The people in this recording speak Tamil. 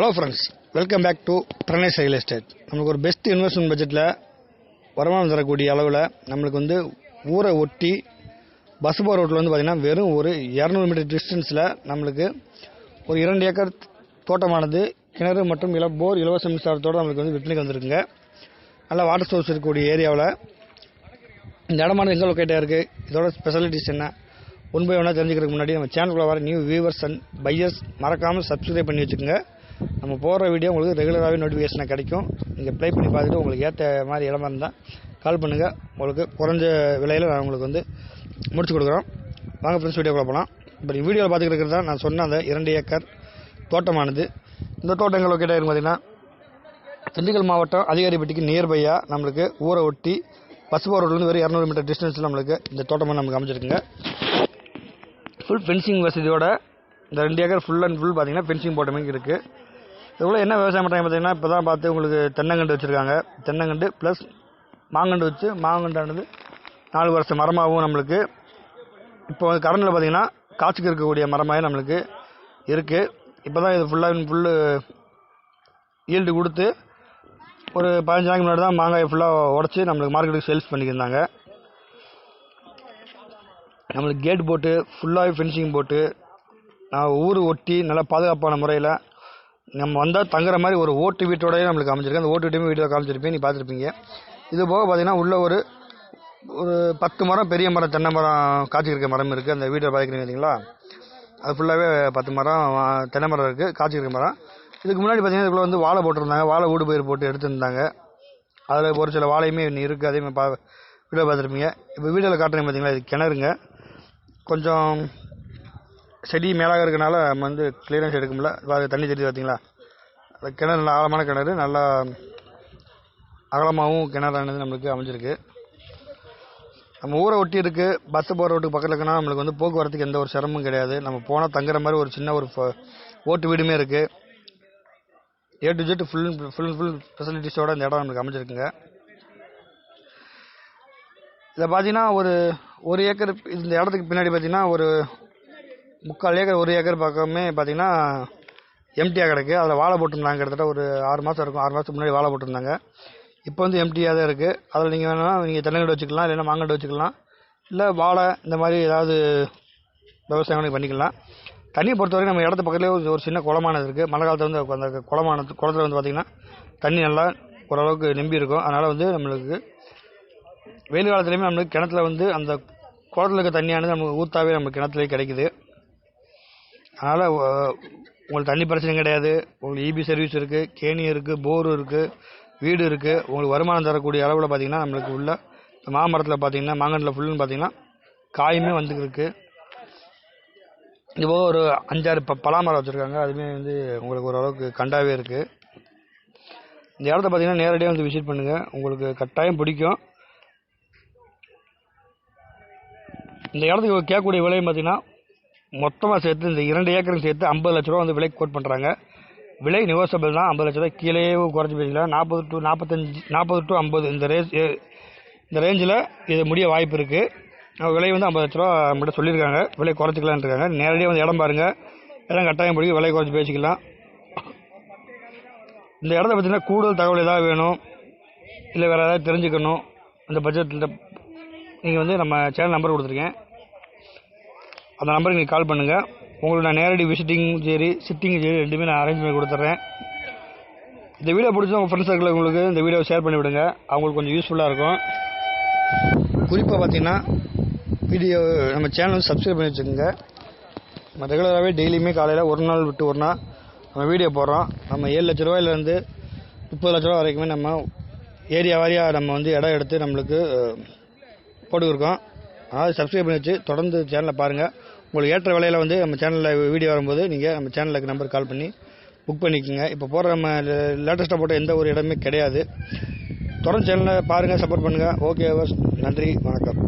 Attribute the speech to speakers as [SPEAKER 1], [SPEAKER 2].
[SPEAKER 1] Hello friends welcome back to Pranesh real estate நம்மளுக்கு ஒரு பெஸ்ட் இன்வெஸ்ட்மெண்ட் பட்ஜெட்டில் வருமானம் தரக்கூடிய அளவில் நம்மளுக்கு வந்து ஊரை ஒட்டி பஸ் போகிற ரோட்டில் வந்து பார்த்திங்கன்னா வெறும் ஒரு இரநூறு மீட்டர் டிஸ்டன்ஸில் நம்மளுக்கு ஒரு இரண்டு ஏக்கர் தோட்டமானது கிணறு மற்றும் இல போர் இலவச மின்சாரத்தோடு நம்மளுக்கு வந்து விற்பனைக்கு வந்திருக்குங்க. நல்ல வாட்டர் சோர்ஸ் இருக்கக்கூடிய ஏரியாவில் இந்த இடமானது எங்கே லொக்கேட்டாக இருக்குது இதோட ஸ்பெஷாலிட்டிஸ் என்ன? ஒன் பை தெரிஞ்சுக்கிறதுக்கு முன்னாடி நம்ம சேனலுக்குள்ள வர நியூ வியூவர்ஸ் அண்ட் பையர்ஸ் மறக்காமல் சப்ஸ்கிரைப் பண்ணி வச்சுக்கோங்க. நம்ம போடுற வீடியோ உங்களுக்கு ரெகுலராகவே நோட்டிஃபிகேஷனாக கிடைக்கும். நீங்கள் ப்ளே பண்ணி பார்த்துட்டு உங்களுக்கு ஏற்ற மாதிரி இடமா இருந்தால் கால் பண்ணுங்கள் உங்களுக்கு குறைஞ்ச விலையில் நான் உங்களுக்கு வந்து முடிச்சு கொடுக்குறோம். வாங்க ஃப்ரெண்ட்ஸ் வீடியோக்குள்ள போகலாம் இப்போ வீடியோவில் பார்த்துக்கிட்டு இருக்கிறது தான் நான் சொன்ன அந்த இரண்டு ஏக்கர் தோட்டமானது. இந்த தோட்டம் எங்கே லொக்கேட்டாக இருக்கும் பார்த்தீங்கன்னா திண்டுக்கல் மாவட்டம் அதிகாரிப்பட்டிக்கு நியர்பையாக நம்மளுக்கு ஊரை ஒட்டி பஸ் ரோட்லேருந்து வெறும் இரநூறு மீட்டர் டிஸ்டன்ஸில் நம்மளுக்கு இந்த தோட்டமாக நமக்கு அமைச்சிருக்குங்க ஃபுல் ஃபென்சிங் வசதியோட இந்த ரெண்டு ஏக்கர் ஃபுல் அண்ட் ஃபுல் பார்த்தீங்கன்னா ஃபென்சிங் போட்ட மாதிரி இருக்குது இதுக்குள்ளே என்ன விவசாயம் பண்ணுறாங்க பார்த்தீங்கன்னா இப்போ தான் பார்த்து உங்களுக்கு தென்னங்கண்டு வச்சுருக்காங்க. தென்னங்கண்டு ப்ளஸ் மாங்கண்டு வச்சு மாங்கண்டானது நாலு வருஷம் மரமாகவும் நம்மளுக்கு. இப்போ வந்து கடனில் பார்த்தீங்கன்னா காய்ச்சிக்கு இருக்கக்கூடிய மரமாகவே நம்மளுக்கு இருக்குது இப்போ தான் இது ஃபுல்லாக ஃபுல்லு ஈல்டு கொடுத்து ஒரு பதினஞ்சு நாளைக்கு முன்னாடி தான் மாங்காயை ஃபுல்லாக உடச்சி நம்மளுக்கு மார்க்கெட்டுக்கு சேல்ஸ் பண்ணிக்கிருந்தாங்க. நம்மளுக்கு கேட் போட்டு ஃபுல்லாகவே ஃபென்சிங் போட்டு நான் ஊர் ஒட்டி நல்லா பாதுகாப்பான முறையில் நம்ம வந்தால் தங்குற மாதிரி ஒரு ஓட்டு வீட்டோடய நம்மளுக்கு அமைஞ்சிருக்கு. அந்த ஓட்டு வீட்டையுமே வீட்டில் காமிச்சிருப்பேன் நீ பார்த்துருப்பீங்க. இது போக பார்த்தீங்கன்னா உள்ள ஒரு ஒரு பத்து மரம் பெரிய மரம் தென்னை மரம் காய்ச்சிருக்க மரம் இருக்குது அந்த வீடியோ பார்க்குறீங்க பார்த்தீங்களா அது ஃபுல்லாகவே பத்து மரம் தென்னை மரம் இருக்குது காய்ச்சிருக்க மரம். இதுக்கு முன்னாடி பார்த்தீங்கன்னா இதுக்குள்ள வந்து வாழை போட்டிருந்தாங்க. வாழை ஊடு பயிர் போட்டு எடுத்திருந்தாங்க. அதில் ஒரு சில வாழையுமே இன்னும் இருக்குது அதே மாதிரி பா வீடியோ பார்த்துருப்பீங்க. இப்போ வீடியோவில் காட்டுறீங்க பார்த்தீங்களா இது கிணறுங்க. கொஞ்சம் செடி மேலாக இருக்கனால நம்ம வந்து கிளியரன்ஸ் எடுக்க முடியல தண்ணி தெரியுது பார்த்தீங்களா? அது கிணறு நல்லா ஆழமான கிணறு நல்லா அகலமாகவும் கிணறானது நம்மளுக்கு அமைஞ்சிருக்கு. நம்ம ஊரை ஒட்டி இருக்கு பஸ் போகிற ரோட்டுக்கு பக்கத்தில் இருக்குன்னா நம்மளுக்கு வந்து போக்குவரத்துக்கு எந்த ஒரு சிரமமும் கிடையாது. நம்ம போனால் தங்குற மாதிரி ஒரு சின்ன ஒரு ஓட்டு வீடுமே இருக்குது A to Z full full full ஃபெசிலிட்டிஸோட இந்த இடம் நம்மளுக்கு அமைஞ்சிருக்குங்க. இதில் பார்த்தீங்கன்னா ஒரு ஒரு ஏக்கர் இந்த இடத்துக்கு பின்னாடி பார்த்தீங்கன்னா ஒரு முக்கால் ஏக்கர் ஒரு ஏக்கர் பக்கமே பார்த்தீங்கன்னா எம்டியாக கிடக்கு. அதில் வாழை போட்டிருந்தாங்க கிட்டத்தட்ட ஒரு ஆறு மாதம் இருக்கும். ஆறு மாதத்துக்கு முன்னாடி வாழை போட்டிருந்தாங்க. இப்போ வந்து எம்டியாக தான் இருக்குது அதில் நீங்கள் வேணால் நீங்கள் தென்னங்கண்டு வச்சுக்கலாம் இல்லைன்னா மாங்கண்டு வச்சுக்கலாம். இல்லை வாழை இந்த மாதிரி ஏதாவது விவசாயம் கூட பண்ணிக்கலாம். தண்ணியை பொறுத்தவரைக்கும் நம்ம இடத்து பக்கத்துலேயே ஒரு ஒரு சின்ன குளமானது இருக்குது மழை காலத்தில் வந்து அந்த குளமானது குளத்துல வந்து பார்த்திங்கன்னா தண்ணி நல்லா ஓரளவுக்கு நம்பி இருக்கும். அதனால் வந்து நம்மளுக்கு வெயில் காலத்துலேயுமே நம்மளுக்கு கிணத்துல வந்து அந்த குளத்துல இருக்க தண்ணியானது நமக்கு ஊற்றாவே நம்ம கிணத்துலேயே கிடைக்குது. அதனால் உங்களுக்கு தண்ணி பிரச்சனை கிடையாது. உங்களுக்கு இபி சர்வீஸ் இருக்குது கேணி இருக்குது போர் இருக்குது வீடு இருக்குது உங்களுக்கு வருமானம் தரக்கூடிய அளவில் பார்த்தீங்கன்னா நம்மளுக்கு உள்ள மாமரத்தில் பார்த்தீங்கன்னா மாங்கன்றில் ஃபுல்லுன்னு பார்த்தீங்கன்னா காயுமே வந்துருக்கு இதுபோக ஒரு அஞ்சாறு ப பலாமரம் வச்சுருக்காங்க. அதுவுமே வந்து உங்களுக்கு ஓரளவுக்கு கண்டாவே இருக்குது இந்த இடத்த பார்த்தீங்கன்னா நேரடியாக வந்து விசிட் பண்ணுங்கள் உங்களுக்கு கட்டாயம் பிடிக்கும். இந்த இடத்துக்கு கேட்கக்கூடிய விலையும் பார்த்தீங்கன்னா மொத்தமாக சேர்த்து இந்த இரண்டு ஏக்கரும் சேர்த்து ஐம்பது லட்ச ரூபா வந்து விலைக்கு கோட் பண்ணுறாங்க விலை நிகோசபிள் தான் ஐம்பது லட்ச ரூபா கீழே குறைச்சி பேசிக்கலாம் நாற்பது டு நாற்பத்தஞ்சு நாற்பது டு ஐம்பது இந்த ரேஞ்ச் இந்த ரேஞ்சில் இது முடிய வாய்ப்பு இருக்குது விலை வந்து ஐம்பது லட்ச ரூபா நம்மகிட்ட சொல்லியிருக்காங்க. விலை குறைச்சிக்கலான்னு இருக்காங்க. நேரடியாக வந்து இடம் பாருங்கள் இடம் கட்டாயம் பிடிக்கும் விலை குறைச்சி பேசிக்கலாம். இந்த இடத்த பற்றினா கூடுதல் தகவல் ஏதாவது வேணும்? இல்லை வேறு ஏதாவது தெரிஞ்சுக்கணும்? அந்த பட்ஜெட்டில் நீங்கள் வந்து நம்ம சேனல் நம்பர் கொடுத்துருக்கேன். அந்த நம்பருக்கு நீங்கள் கால் பண்ணுங்கள் உங்களுக்கு நான் நேரடி விசிட்டிங் சரி சிட்டிங் சரி ரெண்டுமே நான் அரேஞ்ச் பண்ணி கொடுத்துட்றேன் இந்த வீடியோ பிடிச்சா உங்கள் ஃப்ரெண்ட்ஸ் சர்க்கிள் உங்களுக்கு இந்த வீடியோ ஷேர் பண்ணி விடுங்க. அவங்களுக்கு கொஞ்சம் யூஸ்ஃபுல்லாக இருக்கும். குறிப்பாக பார்த்தீங்கன்னா வீடியோ நம்ம சேனல் சப்ஸ்கிரைப் பண்ணி வச்சுக்கோங்க. நம்ம ரெகுலராகவே டெய்லியுமே காலையில் ஒரு நாள் விட்டு ஒரு நாள் நம்ம வீடியோ போடுறோம். நம்ம ஏழு லட்ச ரூபாயிலேருந்து முப்பது லட்ச ரூபா வரைக்குமே நம்ம ஏரியா வாரியாக நம்ம வந்து இடம் எடுத்து நம்மளுக்கு போட்டுக்கிருக்கோம். அதாவது சப்ஸ்கிரைப் பண்ணி வச்சு தொடர்ந்து சேனலை பாருங்கள் உங்களுக்கு ஏற்ற விலையில் வந்து நம்ம சேனலில் வீடியோ வரும்போது நீங்கள் நம்ம சேனலுக்கு நம்பர் கால் பண்ணி புக் பண்ணிக்கோங்க. இப்போ போகிற நம்ம லேட்டஸ்ட்டாக போட்ட எந்த ஒரு இடமே கிடையாது. தொடர்ந்து சேனலை பாருங்கள் சப்போர்ட் பண்ணுங்கள் ஓகே நன்றி வணக்கம்.